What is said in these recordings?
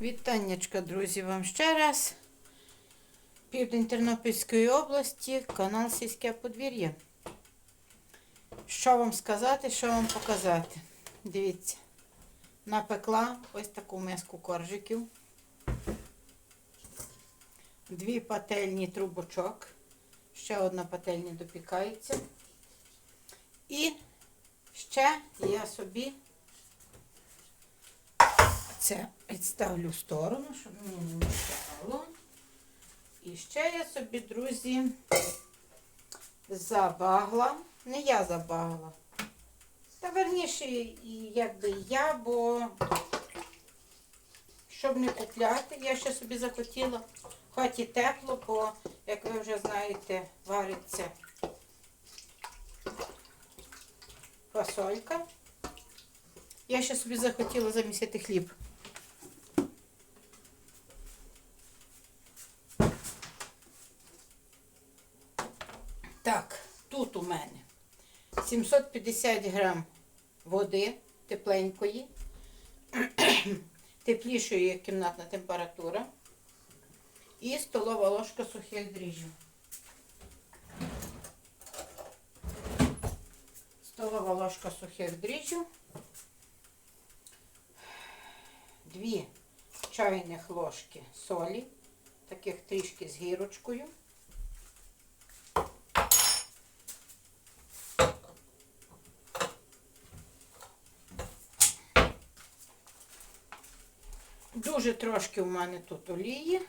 Вітаннячка, друзі, вам ще раз. Південь Тернопільської області, канал Сільське подвір'я. Що вам сказати, що вам показати? Дивіться, напекла ось таку миску коржиків. Дві пательні трубочок. Ще одна пательня допікається. І ще я собі це відставлю в сторону, щоб мені не мішало. І ще я собі, друзі, забагла. Не я забагла. Та верніше, і якби я, бо щоб не купляти, я ще собі захотіла в хаті тепло, бо, як ви вже знаєте, вариться фасолька. Я ще собі захотіла замісити хліб. Так, тут у мене 750 грам води тепленької, теплішої, кімнатна температура, і столова ложка сухих дріжджів. Столова ложка сухих дріжджів, дві чайних ложки солі, таких трішки з гірочкою. Дуже трошки в мене тут олії.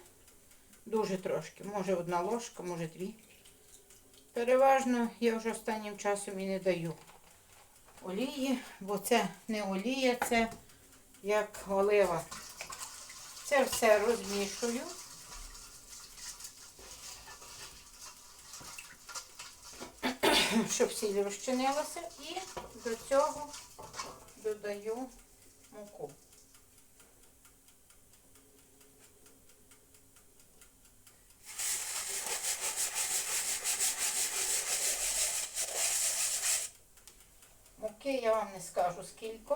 Дуже трошки. Може одна ложка, може дві. Переважно я вже останнім часом і не даю олії, бо це не олія, це як олива. Це все розмішую. Щоб сіль розчинилася. І до цього додаю муку. Муки я вам не скажу скільки.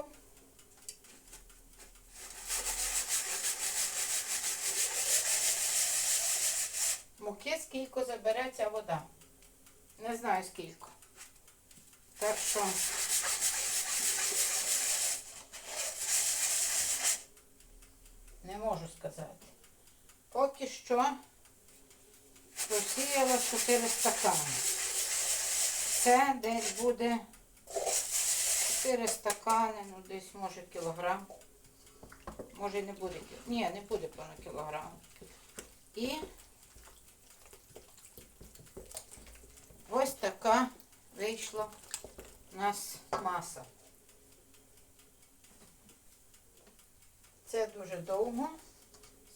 Муки скільки забере ця вода. Не знаю скільки. Так що не можу сказати. Поки що просіяла 4 стакани. Це десь буде 4 стакани, ну десь може кілограм. Може не буде. кі- Ні, не буде понад кілограм. І ось така вийшла у нас маса. Це дуже довго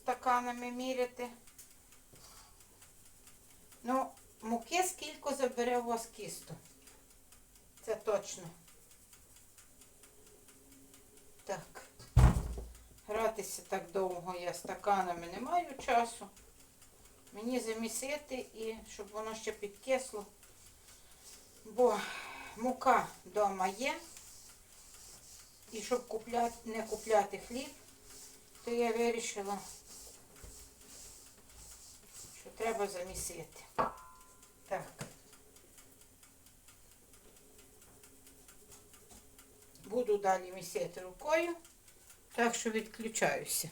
стаканами міряти. Ну, муки скільки забере у вас кісту. Це точно. Так. Гратися так довго я стаканами не маю часу. Мені замісити і щоб воно ще підкисло. Бо мука вдома є. І щоб купляти, не купляти хліб, то я вирішила, що треба замісити. Так. Буду далі місити рукою, так що відключаюся.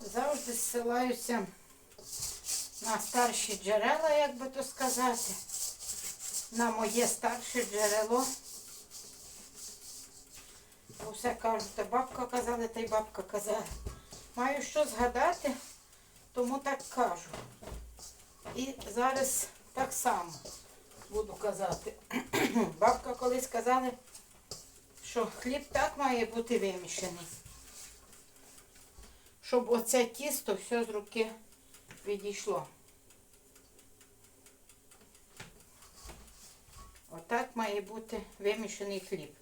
Завжди зсилаюся на старші джерела, як би то сказати, на моє старше джерело. Все кажуть, та бабка казала, та й бабка казала. Маю що згадати, тому так кажу. І зараз так само буду казати. Бабка колись казала, що хліб так має бути вимішаний, щоб оце тісто все з руки відійшло. Отак має бути вимішаний хліб.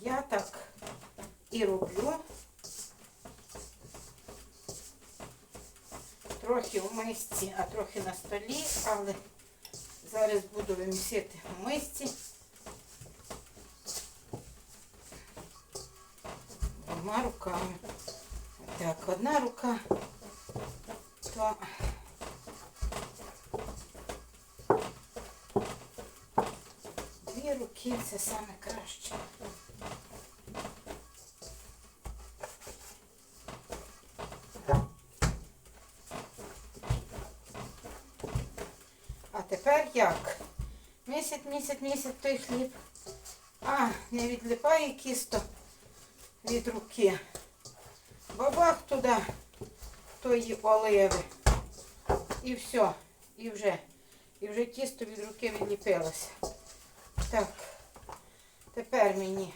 Я так і роблю. Трохи в мисці, а трохи на столі, але зараз буду вимісити в мисці. Двома руками. Так, одна рука, то дві руки це саме краще. А тепер як? Місяць, місяць, місяць той хліб. А, не відлипає кісто від руки. Бабах туди тої оливи. І все. І вже. І вже тісто від руки відліпилося. Так. Тепер мені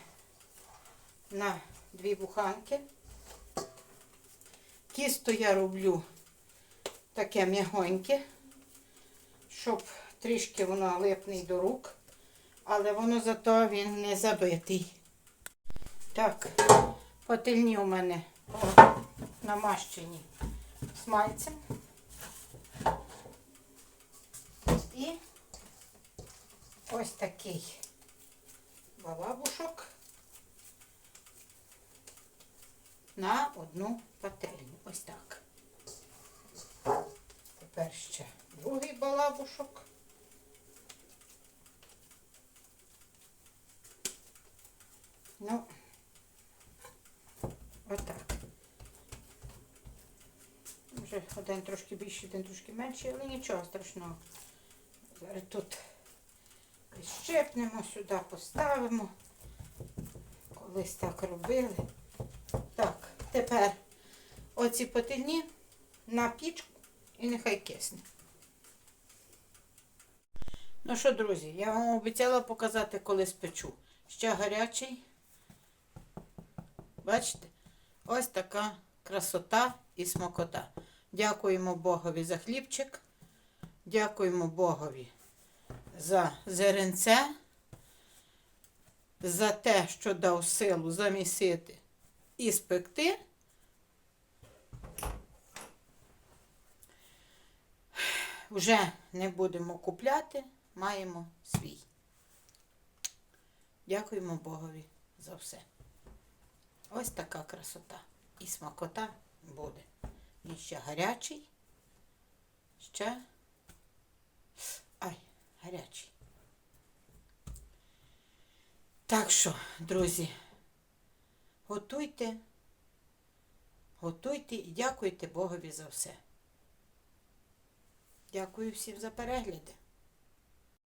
на дві буханки. Тісто я роблю таке м'ягоньке, щоб трішки воно липне й до рук, але воно зато він не забитий. Так, пательні у мене о, намащені смальцем. І ось такий балабушок на одну пательню. Ось так. Тепер ще другий балабушок. Ну, отак. Вже один трошки більший, один трошки менший, але нічого страшного. Зараз тут щепнемо сюди, поставимо. Колись так робили. Так, тепер оці пательні на пічку і нехай кисне. Ну що, друзі, я вам обіцяла показати, коли спечу. Ще гарячий. Бачите? Ось така красота і смакота. Дякуємо Богові за хлібчик. Дякуємо Богові за зеренце, за те, що дав силу замісити і спекти. Вже не будемо купляти, маємо свій. Дякуємо Богові за все. Ось така красота. І смакота буде. Він ще гарячий. Ще. Ай, гарячий. Так що, друзі, готуйте, готуйте і дякуйте Богові за все. Дякую всім за перегляди.